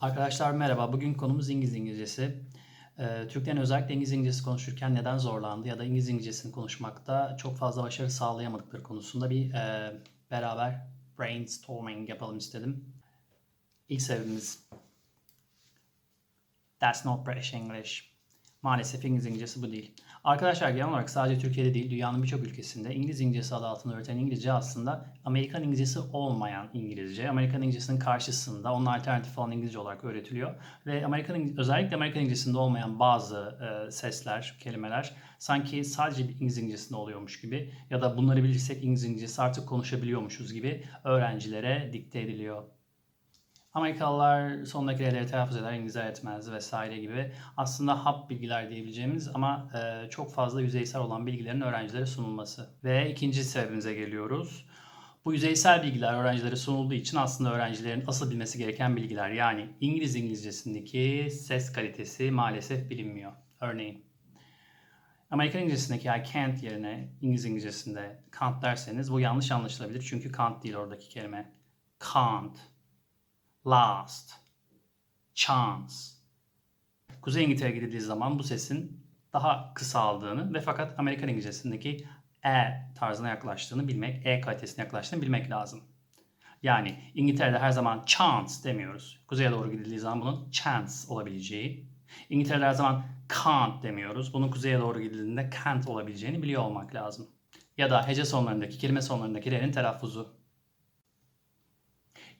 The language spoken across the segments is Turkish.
Arkadaşlar merhaba. Bugün konumuz İngiliz İngilizcesi. Ee, Türklerin özellikle İngiliz İngilizcesi konuşurken neden zorlandı ya da İngiliz İngilizcesini konuşmakta çok fazla başarı sağlayamadıkları konusunda bir e, beraber brainstorming yapalım istedim. İlk sebebimiz That's not British English. Maalesef İngiliz İngilizcesi bu değil. Arkadaşlar genel olarak sadece Türkiye'de değil dünyanın birçok ülkesinde İngiliz İngilizcesi adı altında öğretilen İngilizce aslında Amerikan İngilizcesi olmayan İngilizce. Amerikan İngilizcesinin karşısında onun alternatif olan İngilizce olarak öğretiliyor. Ve Amerikan özellikle Amerikan İngilizcesinde olmayan bazı e, sesler, kelimeler sanki sadece İngiliz İngilizcesinde oluyormuş gibi ya da bunları bilirsek İngiliz İngilizcesi artık konuşabiliyormuşuz gibi öğrencilere dikte ediliyor. Amerikalılar sondaki R'leri telaffuz eder, İngilizler etmez vesaire gibi. Aslında hap bilgiler diyebileceğimiz ama e, çok fazla yüzeysel olan bilgilerin öğrencilere sunulması. Ve ikinci sebebimize geliyoruz. Bu yüzeysel bilgiler öğrencilere sunulduğu için aslında öğrencilerin asıl bilmesi gereken bilgiler. Yani İngiliz İngilizcesindeki ses kalitesi maalesef bilinmiyor. Örneğin Amerikan İngilizcesindeki I can't yerine İngiliz İngilizcesinde can't derseniz bu yanlış anlaşılabilir. Çünkü can't değil oradaki kelime. Can't last, chance. Kuzey İngiltere gidildiği zaman bu sesin daha kısaldığını ve fakat Amerikan İngilizcesindeki e tarzına yaklaştığını bilmek, e kalitesine yaklaştığını bilmek lazım. Yani İngiltere'de her zaman chance demiyoruz. Kuzeye doğru gidildiği zaman bunun chance olabileceği. İngiltere'de her zaman can't demiyoruz. Bunun kuzeye doğru gidildiğinde can't olabileceğini biliyor olmak lazım. Ya da hece sonlarındaki, kelime sonlarındaki R'nin telaffuzu.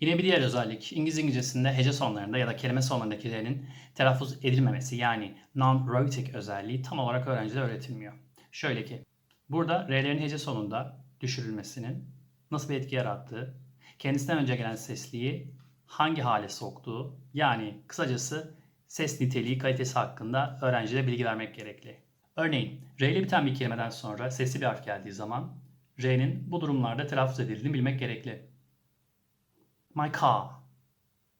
Yine bir diğer özellik İngiliz İngilizcesinde hece sonlarında ya da kelime sonlarındaki R'nin telaffuz edilmemesi yani non-rhotic özelliği tam olarak öğrencilere öğretilmiyor. Şöyle ki burada R'lerin hece sonunda düşürülmesinin nasıl bir etki yarattığı, kendisinden önce gelen sesliği hangi hale soktuğu yani kısacası ses niteliği kalitesi hakkında öğrencilere bilgi vermek gerekli. Örneğin R ile biten bir kelimeden sonra sesli bir harf geldiği zaman R'nin bu durumlarda telaffuz edildiğini bilmek gerekli. My car.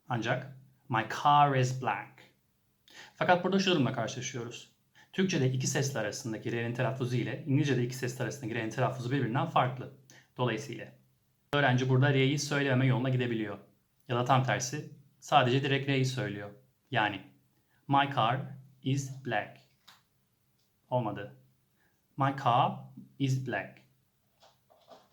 Ancak my car is black. Fakat burada şu durumla karşılaşıyoruz. Türkçe'de iki sesler arasındaki R'nin telaffuzu ile İngilizce'de iki sesler arasındaki R'nin telaffuzu birbirinden farklı. Dolayısıyla öğrenci burada R'yi söylememe yoluna gidebiliyor. Ya da tam tersi sadece direkt R'yi söylüyor. Yani my car is black. Olmadı. My car is black.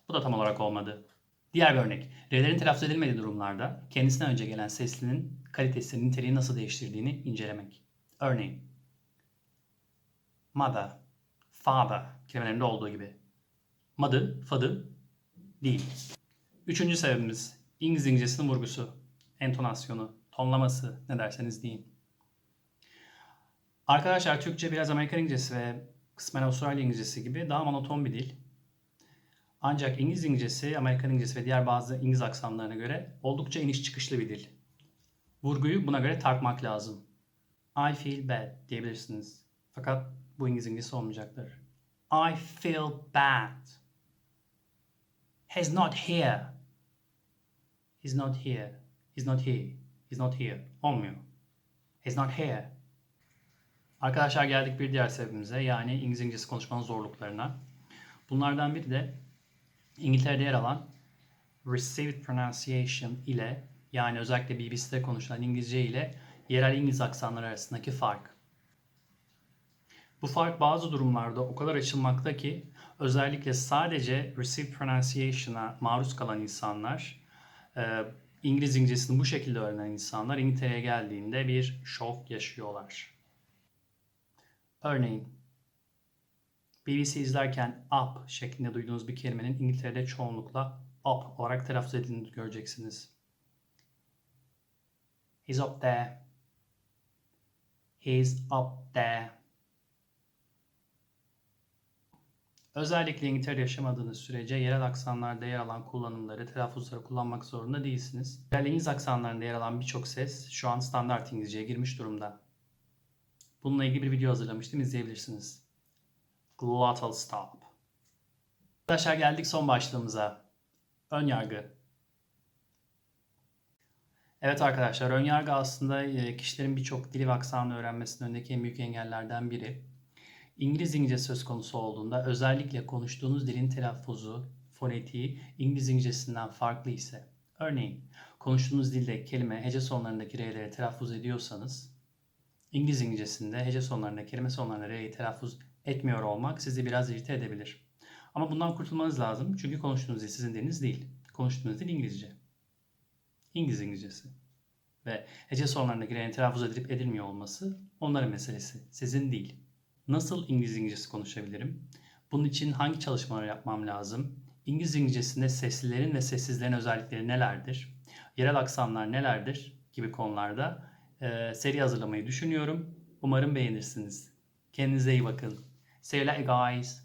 Bu da tam olarak olmadı. Diğer bir örnek. R'lerin telaffuz edilmediği durumlarda kendisinden önce gelen seslinin kalitesini, niteliği nasıl değiştirdiğini incelemek. Örneğin mother, father kelimelerinde olduğu gibi. Mother, father değil. Üçüncü sebebimiz İngiliz İngilizcesinin vurgusu, entonasyonu, tonlaması ne derseniz deyin. Arkadaşlar Türkçe biraz Amerikan İngilizcesi ve kısmen Avustralya İngilizcesi gibi daha monoton bir dil. Ancak İngiliz İngilizcesi, Amerikan İngilizcesi ve diğer bazı İngiliz aksanlarına göre oldukça iniş çıkışlı bir dil. Vurguyu buna göre takmak lazım. I feel bad diyebilirsiniz. Fakat bu İngiliz İngilizcesi olmayacaktır. I feel bad. He's not here. He's not here. He's not here. He's not here. Olmuyor. He's not here. Arkadaşlar geldik bir diğer sebebimize yani İngiliz İngilizcesi konuşmanın zorluklarına. Bunlardan biri de İngiltere'de yer alan Received Pronunciation ile yani özellikle BBC'de konuşulan İngilizce ile yerel İngiliz aksanları arasındaki fark. Bu fark bazı durumlarda o kadar açılmakta ki özellikle sadece Received Pronunciation'a maruz kalan insanlar, e, İngiliz İngilizcesini bu şekilde öğrenen insanlar İngiltere'ye geldiğinde bir şok yaşıyorlar. Örneğin BBC izlerken up şeklinde duyduğunuz bir kelimenin İngiltere'de çoğunlukla up olarak telaffuz edildiğini göreceksiniz. He's up there. He's up there. Özellikle İngiltere'de yaşamadığınız sürece yerel aksanlarda yer alan kullanımları, telaffuzları kullanmak zorunda değilsiniz. Yerel İngiliz aksanlarında yer alan birçok ses şu an standart İngilizceye girmiş durumda. Bununla ilgili bir video hazırlamıştım, izleyebilirsiniz. Glottal stop. Arkadaşlar geldik son başlığımıza. Ön yargı. Evet arkadaşlar ön yargı aslında e, kişilerin birçok dili ve aksanını öğrenmesinin önündeki en büyük engellerden biri. İngiliz İngilizce söz konusu olduğunda özellikle konuştuğunuz dilin telaffuzu, fonetiği İngiliz İngilizcesinden farklı ise. Örneğin konuştuğunuz dilde kelime hece sonlarındaki R'leri telaffuz ediyorsanız İngiliz İngilizcesinde hece sonlarında, kelime sonlarında R'yi telaffuz etmiyor olmak sizi biraz irite edebilir. Ama bundan kurtulmanız lazım. Çünkü konuştuğunuz dil sizin diliniz değil. Konuştuğunuz dil İngilizce. İngiliz İngilizcesi. Ve hece sonlarındaki R'nin telaffuz edilip edilmiyor olması onların meselesi. Sizin değil. Nasıl İngiliz İngilizcesi konuşabilirim? Bunun için hangi çalışmaları yapmam lazım? İngiliz İngilizcesinde seslilerin ve sessizlerin özellikleri nelerdir? Yerel aksanlar nelerdir? Gibi konularda e, seri hazırlamayı düşünüyorum. Umarım beğenirsiniz. Kendinize iyi bakın. See you later guys.